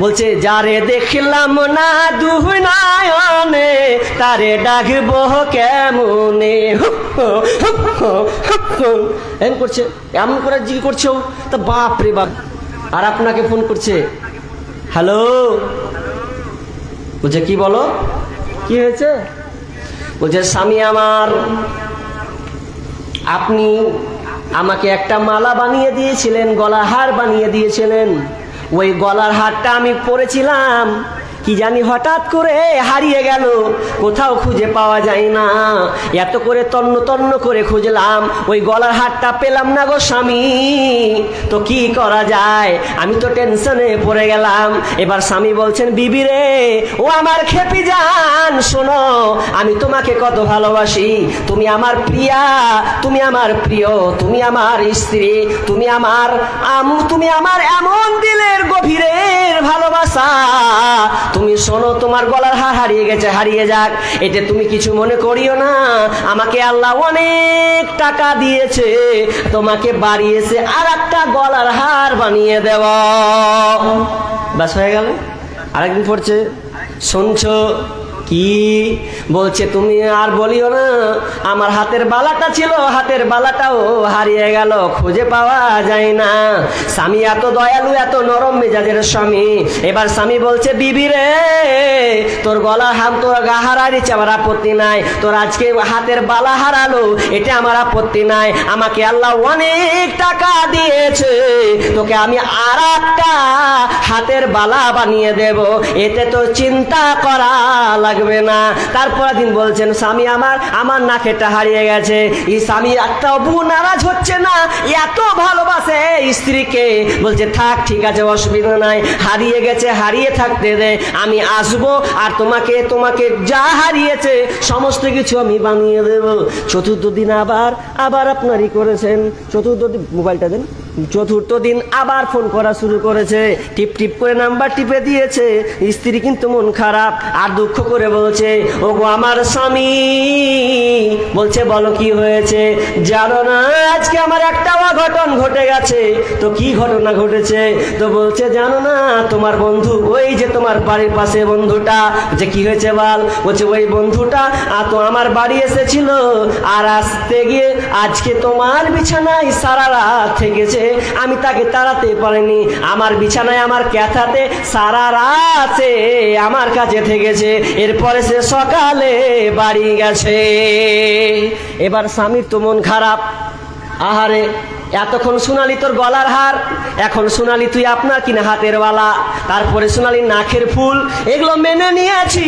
বলছে, যারে দেখলাম না দুই নয়নে, তারে ডাকবো কেমনে? এম করছে এমন করে জিজ্ঞেস করছে তা বাপ রে বাপ, আর আপনাকে ফোন করছে? হ্যালো? বলছে, কি বলো? কি হয়েছে? বলছে, স্বামী আমার, আপনি আমাকে একটা মালা বানিয়ে দিয়েছিলেন গলার হার বানিয়ে দিয়েছিলেন। ওই গলার হারটা আমি পরেছিলাম। কি জানি হঠাৎ করে হারিয়ে গেল, কোথাও খুঁজে পাওয়া যায় না। এত করে তন্ন তন্ন করে খুঁজলাম, ওই গলার হারটা পেলাম না গো স্বামী। তো কি করা যায়? আমি তো টেনশনে পড়ে গেলাম। এবার স্বামী বলছেন, বিবি রে, ও আমার খেপি যান শোনো, আমি তোমাকে কত ভালোবাসি। তুমি আমার প্রিয়া, তুমি আমার প্রিয়, তুমি আমার স্ত্রী, তুমি আমার আম তুমি আমার এমন দিলের গভীরের ভালোবাসা। শোনো, তোমার গলার হার হারিয়ে গেছে, হারিয়ে যাক। এতে তুমি কিছু মনে করিও না। আমাকে আল্লাহ অনেক টাকা দিয়েছে। তোমাকে বাড়িয়েছে আর একটা গলার হার বানিয়ে দেওয়া ব্যাস হয়ে গেল। আরেকদিন পড়ছে, শুনছো কি বলছে তুমি আর বলিও না, আমার হাতের বালাটা ছিল, হাতের বালাটাও হারিয়ে গেল, খুঁজে পাওয়া যায় না। স্বামী এত দয়ালু, এত নরম মেজাজের স্বামী। এবার স্বামী বলছে, বিবি রে তোর গলা হাম তোর গা হারাইছে আমার আপত্তি নাই। তোর আজকে হাতের বালা হারালো, এটা আমার আপত্তি নাই। আমাকে আল্লাহ অনেক টাকা দিয়েছে, তোকে আমি আর একটা হাতের বালা বানিয়ে দেব। এতে তো চিন্তা করা লাগবে না। তারপর দিন বলছেন, স্বামী, আমার আমার নাকেটা হারিয়ে গেছে। এই স্বামী একটা বহু নারাজ হচ্ছে না, এত ভালোবাসে স্ত্রীকে। বলছে, থাক, ঠিক আছে, অসুবিধা নাই। হারিয়ে গেছে, হারিয়ে থাকতে দে। আমি আসব আর তোমাকে তোমাকে যা হারিয়েছে, সমস্ত কিছু আমি বানিয়ে দেব। চতুর্থ দিন আবার আবার আপনারই করেছেন। চতুর্থ দিন, মোবাইলটা দেন। চতুর্থ দিন আবার ফোন করা শুরু করেছে। টিপ টিপ করে নাম্বার টিপে দিয়েছে। স্ত্রী কিন্তু মন খারাপ, আর দুঃখ করে বলছে ও গো আমার স্বামী। বলছে, বলো কি হয়েছে? জানো না, আজকে আমার একটা অঘটন ঘটে গেছে। তো কি ঘটনা ঘটেছে? তো বলছে, জানো না, তোমার বন্ধু, ওই যে তোমার বাড়ির পাশে বন্ধুটা। যে কি হয়েছে বল? বলছে, ওই বন্ধুটা আর তো আমার বাড়ি এসেছিল, আর আসতে গিয়ে আজকে তোমার বিছানায় সারা রাত থেকেছে। আমি তাকে তাড়াতে পারিনি। আমার বিছানায় আমার ক্যাথাতে সারা রাত আমার কাছে থেকেছে। এরপরে সে সকালে বাড়ি গেছে। এবার স্বামীর তো মন খারাপ। আহারে, এতক্ষণ সোনালি তোর গলার হার। এখন সোনালি তুই আপনার কিনা হাতের বালা। তারপরে সোনালি নাকের ফুল, এগুলো মেনে নিয়েছি।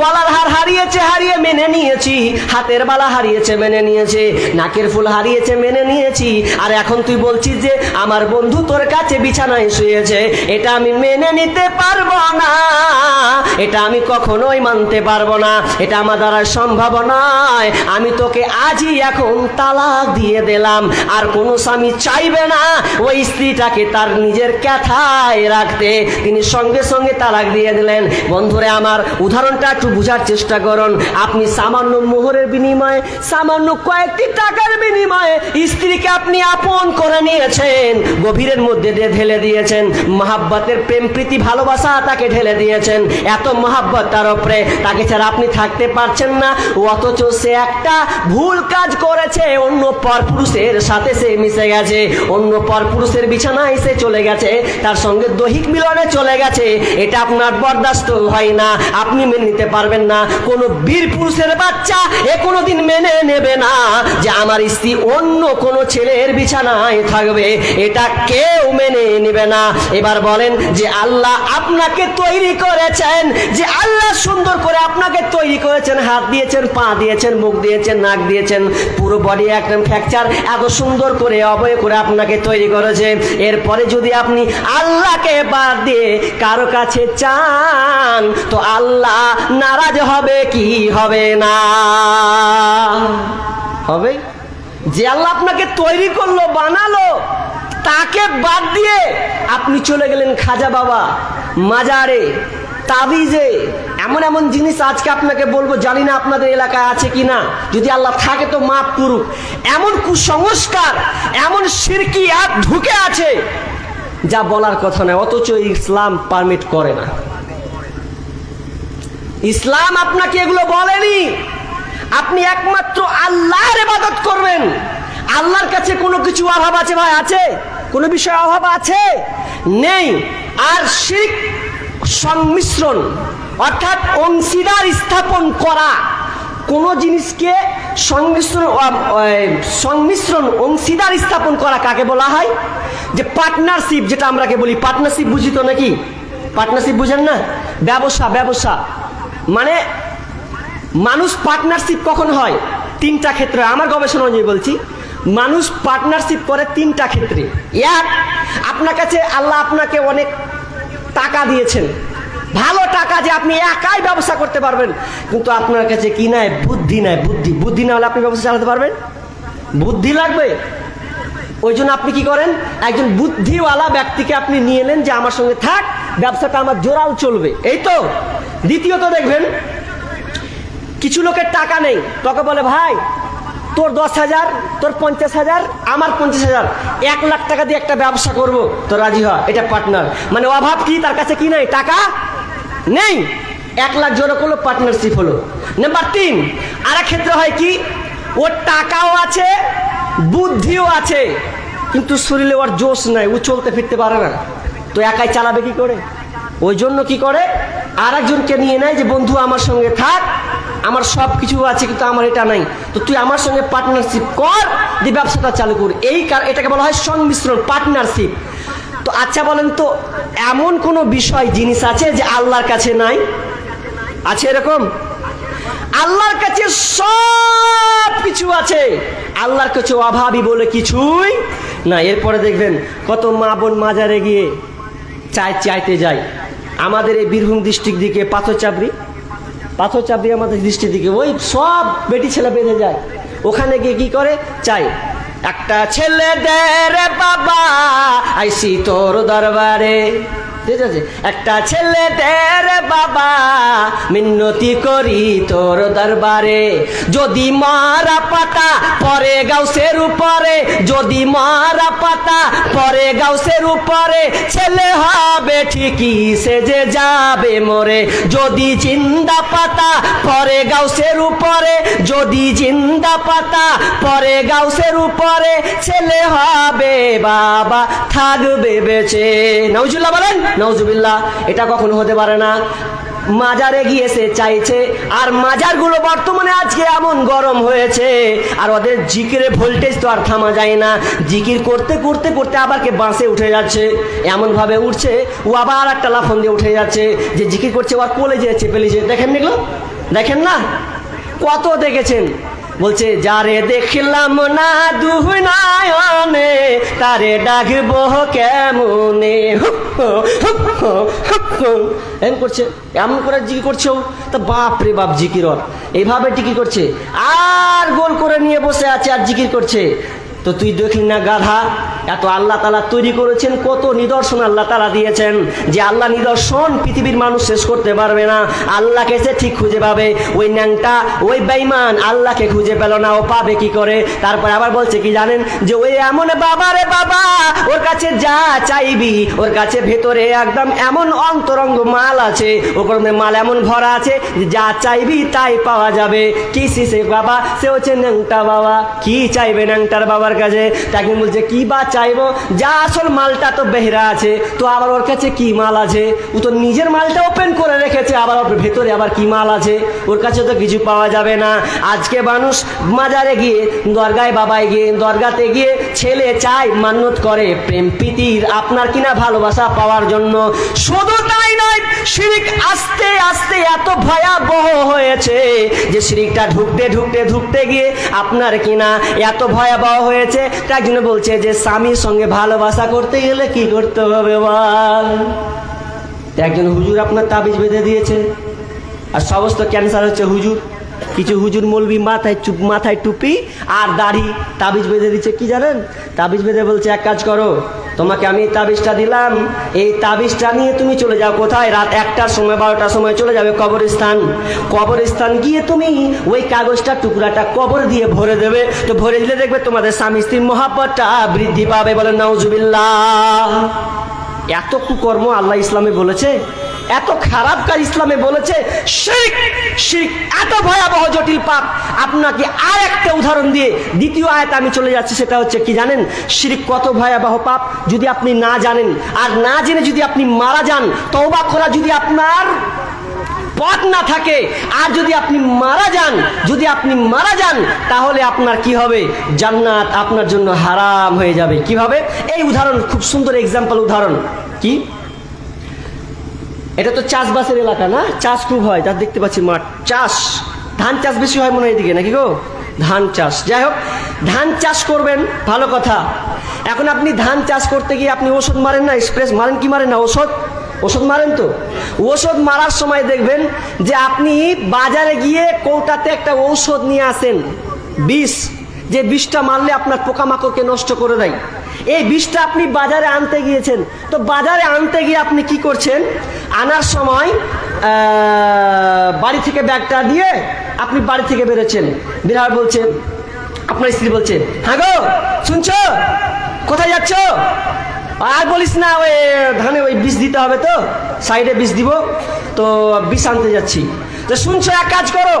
গলার হার হারিয়েছে হারিয়ে মেনে নিয়েছি, হাতের বালা হারিয়েছে, মেনে নিয়েছে, নাকের ফুল হারিয়েছে, মেনে নিয়েছি। আর এখন তুই বলছিস যে, আমার বন্ধু তোর কাছে বিছানায় শুয়েছে, এটা আমি মেনে নিতে পারব না। এটা আমি কখনোই মানতে পারব না, এটা আমার দ্বারা সম্ভব নয়। আমি তোকে আজই এখন তালাক দিয়ে দিলাম, আর কোনো স্বামী চাইবে না ওই স্ত্রীটাকে তার নিজের ক্যাথায় রাখতে। তিনি সঙ্গে সঙ্গে তালাক দিয়ে দিলেন। বন্ধুরে, আমার উদাহরণটা একটু বোঝার চেষ্টা করুন। আপনি সামান্য মোহরের বিনিময়ে, সামান্য কয়েকটি টাকার বিনিময়ে স্ত্রীকে আপনি আপন করে নিয়েছেন, গভীরের মধ্যে দিয়ে ঢেলে দিয়েছেন, মহাব্বতের প্রেম, প্রীতি, ভালোবাসা তাকে ঢেলে দিয়েছেন। এত মহাব্বত তার ওপরে তাকে ছাড়া আপনি থাকতে পারছেন না, অথচ সে একটা ভুল কাজ করেছে, অন্য পরপুরুষের সাথে সে মিশে গেছে, অন্য পরপুরুষের বিছানায় সে চলে গেছে, তার সঙ্গে দৈহিক মিলনে চলে গেছে, এটা আপনার বরদাস্ত হয় না, আপনি মেনে নিতে পারবেন না, কোনো বীর পুরুষের বাচ্চা এ কোনোদিন মেনে নেবে না যে আমার স্ত্রী অন্য কোনো ছেলের বিছানায় থাকবে। এটা কেউ মেনে নেবে না। এবার বলেন যে আল্লাহ আপনাকে তৈরি করেছেন, যে আল্লাহ সুন্দর করে আপনাকে তৈরি করেছেন, হাত দিয়েছেন, পা দিয়েছেন, মুখ দিয়েছেন, নাক দিয়েছেন, পুরো বডি একদম ফ্র্যাকচার এত সুন্দর করে অবয় করে আপনাকে তৈরি করেছে। এরপরে যদি আপনি আল্লাহকে বাদ দিয়ে কারও কাছে চান, তো আল্লাহ নারাজ হবে, কি হবে? না। হবে? যে আল্লাহ আপনাকে তৈরি করল, বানালো, তাকে বাদ দিয়ে আপনি চলে গেলেন খাজা বাবা, মাজারে, তাবিজে। এমন এমন জিনিস আজকে আপনাকে বলব, জানি না আপনাদের এলাকায় আছে কি না, যদি আল্লাহ থাকে তো মাফ করুক। এমন কুসংস্কার, এমন সিরকি আর ঢুকে আছে, যা বলার কথা নয়, অথচ ইসলাম পারমিট করে না। ইসলাম আপনাকে এগুলো বলেনি। আপনি একমাত্র আল্লাহর ইবাদত করবেন। আল্লাহর কাছে কোনো কিছু অভাব আছে ভাই? আছে? কোনো বিষয়ে অভাব আছে? নেই। আর শিখ সংমিশ্রণ, অর্থাৎ অংশীদার স্থাপন করা, কোনো জিনিসকে সংমিশ্রণ সংমিশ্রণ, অংশীদার স্থাপন করা কাকে বলা হয়? যে পার্টনারশিপ যেটা আমরাকে বলি পার্টনারশিপ বুঝি তো নাকি? পার্টনারশিপ বুঝেন না? ব্যবসা ব্যবসা। মানে মানুষ পার্টনারশিপ কখন হয়? তিনটা ক্ষেত্রে। আমার গবেষণা অনুযায়ী বলছি, মানুষ পার্টনারশিপ করে তিনটা ক্ষেত্রে। এক, আপনার কাছে আল্লাহ আপনাকে অনেক টাকা দিয়েছেন। ভালো টাকা যে আপনি একাই ব্যবসা করতে পারবেন। কিন্তু আপনার কাছে কি নাই? বুদ্ধি নাই, বুদ্ধি। বুদ্ধি না হলে আপনি ব্যবসা চালাতে পারবেন? বুদ্ধি লাগবে? ওই জন্য আপনি কি করেন? একজন বুদ্ধিওয়ালা ব্যক্তিকে আপনি নিয়ে এলেন যে, আমার সঙ্গে থাক, ব্যবসাটা আমার জোরাল চলবে। এই তো? দ্বিতীয়ত দেখবেন, কিছু লোকের টাকা নেই। তোকে বলে, ভাই, তোর দশ হাজার, তোর পঞ্চাশ হাজার, আমার পঞ্চাশ হাজার। এক লাখ টাকা দিয়ে একটা ব্যবসা করব। তো রাজি হ, এটা পার্টনার মানে অভাব কি? তার কাছে কি নাই? টাকা নেই। এক লাখ জোড়ো করল পার্টনারশিপ হলো। নাম্বার তিন আর ক্ষেত্রে হয় কি? ওর টাকাও আছে, বুদ্ধিও আছে, কিন্তু শরীরে ওর জোশ নাই, ও চলতে ফিরতে পারে না। তো একাই চালাবে কি করে? ওই জন্য কি করে? আর একজনকে নিয়ে নেয় যে, বন্ধু, আমার সঙ্গে থাক, আমার সব কিছু আছে, কিন্তু আমার এটা নাই। তো তুই আমার সঙ্গে পার্টনারশিপ কর, দিয়ে ব্যবসাটা চালু কর। এই এটাকে বলা হয় সংমিশ্রণ পার্টনারশিপ তো আচ্ছা বলেন তো, এমন কোনো বিষয়, জিনিস আছে যে আল্লাহর কাছে নাই? আছে এরকম? আল্লাহর কাছে সব কিছু আছে। আল্লাহর কাছে অভাবই বলে কিছুই না। এরপরে দেখবেন, কত মা বোন মাজারে গিয়ে চাই চাইতে যায়। আমাদের এই বীরভূম ডিস্ট্রিক্ট দিকে পাথর চাপড়ি। পাথর চাপড়ি আমাদের ডিস্ট্রিক্ট দিকে। ওই সব বেটি ছেলে বেঁধে যায়। ওখানে গিয়ে কি করে? চাই একটা ছেলে দে রে বাবা, আইসি তোর দরবারে। একটা ছেলে দে রে বাবা, মিন্নতি করি তোর দরবারে। যদি মারা পাতা, পরে গাউসের উপরে। যদি মারা পাতা, পরে গাউসের উপরে। ছেলে হবে ঠিকই, সে যে যাবে মরে। যদি জিন্দা পাতা, পরে গাউসের উপরে। যদি জিন্দা পাতা, পরে গাউসের উপরে। ছেলে হবে, বাবা থাকবে বেঁচে। নজুল্লাহ বলেন। নজুবিল্লাহ এটা কখনো হতে পারে না। মাজারে গিয়ে সে চাইছে, আর মাজারগুলো বর্তমানে আজকে এমন গরম হয়েছে, আর ওদের জিকিরে ভোল্টেজ তো আর থামা যায় না। জিকির করতে করতে করতে আবার কে বাঁশে উঠে যাচ্ছে, এমনভাবে উঠছে, ও আবার একটা লাফন দিয়ে উঠে যাচ্ছে, যে জিকির করছে, ও আর কোলে যে চেপে দেখেন এগুলো? দেখেন না? কত দেখেছেন? বলছে, যারে দেখলাম না দুহনায়নে, তারে ডাকবো কেমনে? এম করছে, এমন করে জিকি করছে ও। তা বাপ রে বাপ জিকির এইভাবে টিকি করছে। আর গোল করে নিয়ে বসে আছে আর জিকির করছে। তো তুই দেখলি না গাধা? এত আল্লাহ তালা তৈরি করেছেন, কত নিদর্শন আল্লাহ তালা দিয়েছেন যে আল্লাহ নিদর্শন পৃথিবীর মানুষ শেষ করতে পারবে না। আল্লাহকে সে ঠিক খুঁজে পাবে। ওই ন্যাংটা, ওই বেইমান আল্লাহকে খুঁজে পেল না, ও পাবে কি করে? তারপর আবার বলছে কি জানেন? যে ওই এমন বাবা রে বাবা, ওর কাছে যা চাইবি, ওর কাছে ভেতরে একদম এমন অন্তরঙ্গ মাল আছে, ওর মাল এমন ভরা আছে যে যা চাইবি তাই পাওয়া যাবে। কি সে বাবা? সে হচ্ছে ন্যাংটা বাবা। কি চাইবে ন্যাংটার বাবার কাছে? তাকে বলছে, কি বা চাইব, যা আসল মালটা তো বেহরা আছে, তো আবার ওর কাছে কি মাল আছে? ও তো নিজের মালটা ওপেন করে রেখেছে, আবার ওর ভেতরে আবার কি মাল আছে? ওর কাছে তো কিছু পাওয়া যাবে না। আজকে মানুষ মাজারে গিয়ে, দরগায় বাবায় গিয়ে, দরগাতে গিয়ে ছেলে চায় মান্যত করে, প্রেম প্রীতির আপনার কিনা ভালোবাসা পাওয়ার জন্য। শুধু তাই শিরিক আস্তে আস্তে এত ভয়াবহ হয়েছে যে শিরিকটা ঢুকতে ঢুকতে ঢুকতে গিয়ে আপনার কিনা এত ভয়াবহ হয়েছে। তার জন্য বলছে যে, স্বামীর সঙ্গে ভালোবাসা করতে গেলে কি করতে হবে বল? একজন হুজুর আপনার তাবিজ বেঁধে দিয়েছে। আর সমস্ত ক্যান্সার হচ্ছে হুজুর। কিছু হুজুর মলবি মাথায় চুপ, মাথায় টুপি আর দাড়ি তাবিজ বেঁধে দিচ্ছে। কি জানেন? তাবিজ বেঁধে বলছে, এক কাজ করো তোমাকে আমি তাবিজটা দিলাম। এই তাবিজটা নিয়ে তুমি চলে যাও কোথায়? রাত একটার সময়, বারোটার সময় চলে যাবে কবরস্থান। কবরস্থান গিয়ে তুমি ওই কাগজটা, টুকরাটা কবর দিয়ে ভরে দেবে। তো ভরে দিলে দেখবে তোমাদের স্বামী স্ত্রীর মহাপটা বৃদ্ধি পাবে। বলে নওজুবিল্লাহ এত কুকর্ম আল্লাহ ইসলামে বলেছে। এত খারাপ কাজ ইসলামে বলেছে, শিরিক শিরিক, এত ভয়াবহ জটিল পাপ। আপনাকে আর একটা উদাহরণ দিয়ে দ্বিতীয় আয়াত আমি চলে যাচ্ছি, সেটা হচ্ছে কি জানেন? শিরিক কত ভয়াবহ পাপ, যদি আপনি না জানেন। আর না জেনে যদি আপনি মারা যান, তওবা করা যদি আপনার পথ না থাকে, আর যদি আপনি মারা যান, যদি আপনি মারা যান, তাহলে আপনার কি হবে? জান্নাত আপনার জন্য হারাম হয়ে যাবে। কীভাবে? এই উদাহরণ, খুব সুন্দর এক্সাম্পল উদাহরণ। কি? এটা তো চাষবাসের এলাকা না? চাষ খুব হয় তার দেখতে পাচ্ছি মাঠ। চাষ, ধান চাষ বেশি হয় মনে হয় এদিকে, নাকি গো? ধান চাষ। যাই হোক, ধান চাষ করবেন, ভালো কথা। এখন আপনি ধান চাষ করতে গিয়ে আপনি ওষুধ মারেন না স্প্রেস মারেন কি মারেন না? ওষুধ? ওষুধ মারেন তো? ওষুধ মারার সময় দেখবেন যে আপনি বাজারে গিয়ে কৌটাতে একটা ঔষধ নিয়ে আসেন, বিষ। যে বিষটা মারলে আপনার পোকামাকড়কে নষ্ট করে দেয়। এই বিষটা আপনি বাজারে আনতে গিয়েছেন। তো বাজারে আনতে গিয়ে আপনি কি করছেন? আনার সময় বাড়ি থেকে ব্যাগটা দিয়ে আপনি বাড়ি থেকে বেরোচ্ছেন। বিরাট বলছেন আপনার স্ত্রী বলছে হ্যাঁ গো, শুনছো? কোথায় যাচ্ছ? আর বলিস না, ওই ধানে ওই বিষ দিতে হবে তো, সাইডে বিষ দিব। তো বিষ আনতে যাচ্ছি। তো শুনছো, এক কাজ করো,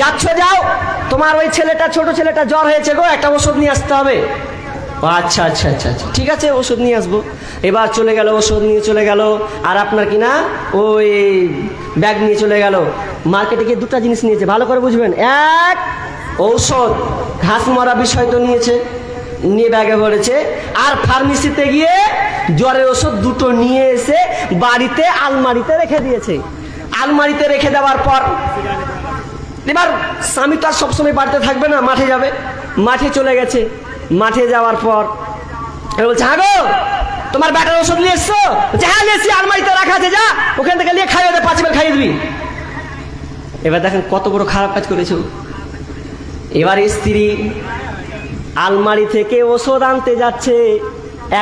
যাচ্ছ যাও, তোমার ওই ছেলেটা, ছোট ছেলেটা জ্বর হয়েছে গো, একটা ওষুধ নিয়ে আসতে হবে। আচ্ছা আচ্ছা আচ্ছা আচ্ছা। ঠিক আছে, ওষুধ নিয়ে আসব। এবার চলে গেল, ওষুধ নিয়ে চলে গেল। আর আপনার কি না, ওই ব্যাগ নিয়ে চলে গেল। মার্কেটে গিয়ে দুটো জিনিস নিয়েছে, ভালো করে বুঝবেন। এক, ঔষধ। ঘাস মরা বিষয় তো নিয়েছে, নিয়ে ব্যাগে ভরেছে। আর ফার্মেসিতে গিয়ে জ্বরের ওষুধ দুটো নিয়ে এসে বাড়িতে আলমারিতে রেখে দিয়েছে। আলমারিতে রেখে দেওয়ার পর, এবার স্বামী তো আর সবসময় বাড়িতে থাকবে না, মাঠে যাবে। মাঠে চলে গেছে। মাঠে যাওয়ার পর বলছে হ্যাঁ তোমার ব্যাটার ওষুধ নিয়ে এসছো? হ্যাঁ নিয়েছি, আলমারিতে রাখা আছে, যা, ওখান থেকে নিয়ে খাইয়ে পাঁচ বার খাইয়ে দিবি। এবার দেখেন কত বড় খারাপ কাজ করেছ। এবার স্ত্রী আলমারি থেকে ওষুধ আনতে যাচ্ছে।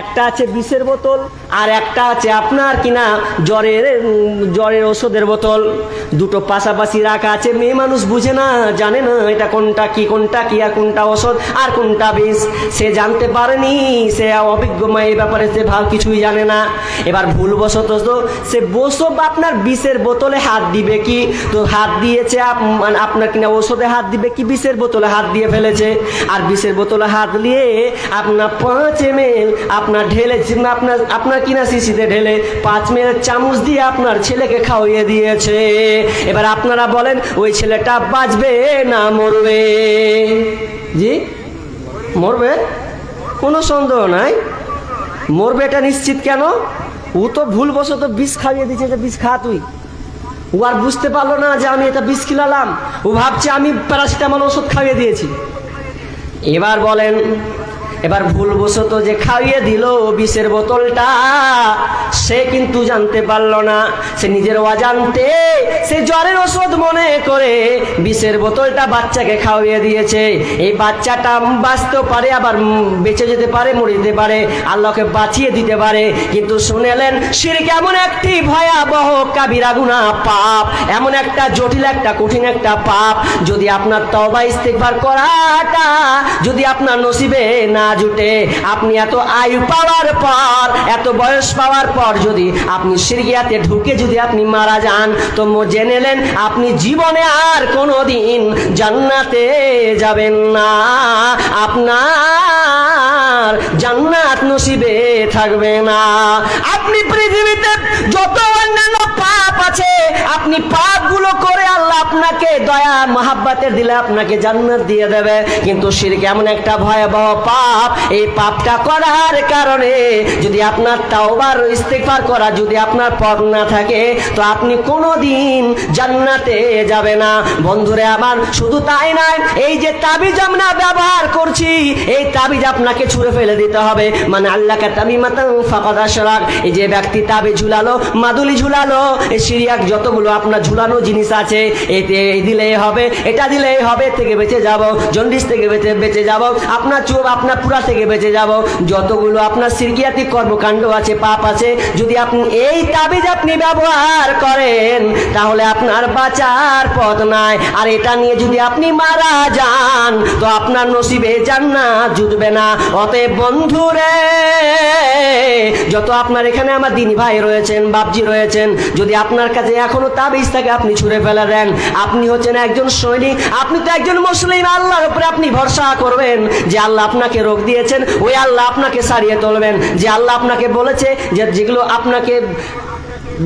একটা আছে বিষের বোতল আর একটা আছে আপনার কিনা জ্বরের জ্বরের ওষুধের বোতল। দুটো পাশাপাশি রাখা আছে। মেয়ে মানুষ বুঝে না, জানে না এটা কোনটা কি কোনটা কি আর কোনটা ওষুধ আর কোনটা বিষ সে জানতে পারেনি, সে অভিজ্ঞ মা এই ব্যাপারে সে ভালো কিছুই জানে না। এবার ভুলবশত তো সে বসব আপনার বিষের বোতলে হাত দিবে কি? তো হাত দিয়েছে মানে আপনার কিনা ওষুধে হাত দিবে কি? বিষের বোতলে হাত দিয়ে ফেলেছে। আর বিষের বোতলে হাত দিয়ে আপনার পাঁচ এম আপনার ঢেলে, আপনার আপনার কিনা শিশিতে ঢেলে পাঁচ মেল চামচ দিয়ে আপনার ছেলেকে খাওয়িয়ে দিয়েছে। এবার আপনারা বলেন, ওই ছেলেটা বাঁচবে না মরবে? জি? মরবে? কোনো সন্দেহ নাই। মরবে এটা নিশ্চিত কেন? ও তো ভুলবশত বিষ খাইয়ে দিচ্ছে যে বিষ খা তুই। ও আর বুঝতে পারল না যে আমি এটা বিষ খিলালাম। ও ভাবছে, আমি প্যারাসিটামল ওষুধ খাইয়ে দিয়েছি। এবার বলেন এবার ভুলবশত যে খাইয়ে দিল বিষের বোতলটা, সে কিন্তু জানতে পারল না। সে নিজের অজান্তে সে জ্বরের ওষুধ মনে করে বিষের বোতলটা বাচ্চাকে খাওয়িয়ে দিয়েছে। এই বাচ্চাটা বাঁচতে পারে, আবার বেঁচে যেতে পারে, মরে যেতে পারে, আল্লাহকে বাঁচিয়ে দিতে পারে। কিন্তু শুনেলেন শিরক এমন একটি ভয়াবহ কাবিরা গুনাহ পাপ, এমন একটা জটিল একটা কঠিন একটা পাপ। যদি আপনার তবা ইস্তেকবার করাটা, যদি আপনার নসিবে না জুটে। আপনি এত আয়ু পাওয়ার পর, এত বয়স পাওয়ার পর যদি আপনি সিরিয়াতে ঢুকে যদি আপনি মারা যান, তো মো- জেনেলেন আপনি জীবনে আর কোনো দিন জান্নাতে যাবেন না। আপনার জান্নাত নসিবে থাকবে না। আপনি পৃথিবীতে যত অন্যান্য পাপ আছে, আপনি পাপগুলো করে আল্লাহ আপনাকে দয়া, মহাব্বাতের দিলে আপনাকে জান্নাত দিয়ে দেবে। কিন্তু শিরক এমন একটা ভয়াবহ পাপ, এই পাপটা করার কারণে যদি আপনার তাওবার ইস্তেগফার করা যদি আপনার পথ না থাকে, তো আপনি কোনোদিন জান্নাতে যাবে না। বন্ধুরে আমার, শুধু তাই নয়, এই যে তাবিজ আমরা ব্যবহার করছি, এই তাবিজ আপনাকে ছুঁড়ে ফেলে দিতে হবে। মানে আল্লাহকে এই যে ব্যক্তি তাবে ঝুলালো, মাদুলি ঝুলালো, এই সিরিয়াক যতগুলো আপনার ঝুলানো জিনিস আছে এইতে এই হবে, এটা হবে থেকে বেঁচে যাব, জন্ডিস থেকে বেঁচে বেঁচে যাব, আপনার চোখ, আপনার পুরা থেকে বেঁচে যাব, যতগুলো আপনার কর্মকাণ্ড আছে, পাপ আছে, যদি আপনি এই তাবিজ আপনি ব্যবহার করেন, তাহলে আপনার বাঁচার পথ নাই। আর এটা নিয়ে যদি আপনি মারা যান, তো আপনার নসিবে জান্নাত জুটবে না। অতএব বন্ধুরে, যত আপনার এখানে আমার দিনী ভাই রয়েছেন, বাপজি রয়েছেন, যদি আপনার কাছে এখনও তাবিজ থাকে, আপনি ছুড়ে ফেলে দেন। আপনি হচ্ছেন একজন সৈনিক, আপনি তো একজন মুসলিম, আল্লাহর উপরে আপনি ভরসা করবেন যে আল্লাহ আপনাকে রোগ দিয়েছেন, ওই আল্লাহ আপনাকে সারিয়ে তুলবেন, যে আল্লাহ আপনাকে বলেছে যে যেগুলো আপনাকে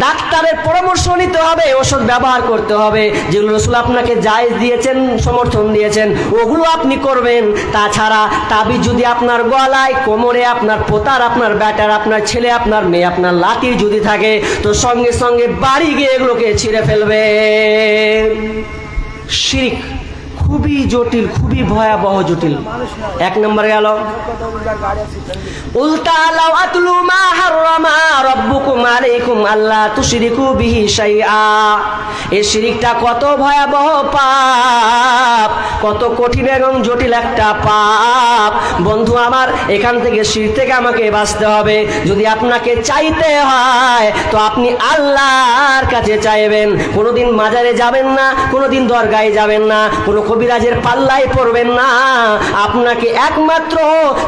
ডাক্তারের পরামর্শ নিতে হবে, ওষুধ ব্যবহার করতে হবে। যেগুলো রসুল আপনাকে জায়জ দিয়েছেন, সমর্থন দিয়েছেন, ওগুলো আপনি করবেন। তাছাড়া তাবি যদি আপনার গলায়, কোমরে আপনার পোতার, আপনার ব্যাটার, আপনার ছেলে, আপনার মেয়ে, আপনার লাঠি যদি থাকে, তো সঙ্গে সঙ্গে বাড়ি গিয়ে এগুলোকে ছিঁড়ে ফেলবে শিরিক। খুবই জটিল, খুবই ভয়াবহ জটিল। এক নম্বরে গেল এই শিরিকটা কত ভয়াবহ পাপ, কত কঠিন এবং জটিল একটা পাপ। বন্ধু আমার, এখান থেকে শির থেকে আমাকে বাঁচতে হবে। যদি আপনাকে চাইতে হয়, তো আপনি আল্লাহর কাছে চাইবেন। কোনোদিন মাজারে যাবেন না, কোনোদিন দরগায় যাবেন না, কোনো কবিরাজের পাল্লায় পড়বেন না। আপনাকে একমাত্র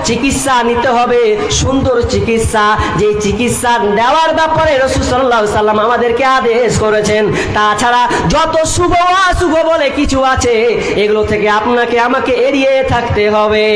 চিকিৎসা নিতে হবে, সুন্দর চিকিৎসা। যে চিকিৎসা দেওয়ার ব্যাপারে রসুল সাল্লাহ সাল্লাম আমাদেরকে আদেশ করেছেন, তাছাড়া যত শুভ অশুভ বলে কিছু আছে, এগুলো থেকে আপনাকে আমাকে এড়িয়ে থাকতে হবে।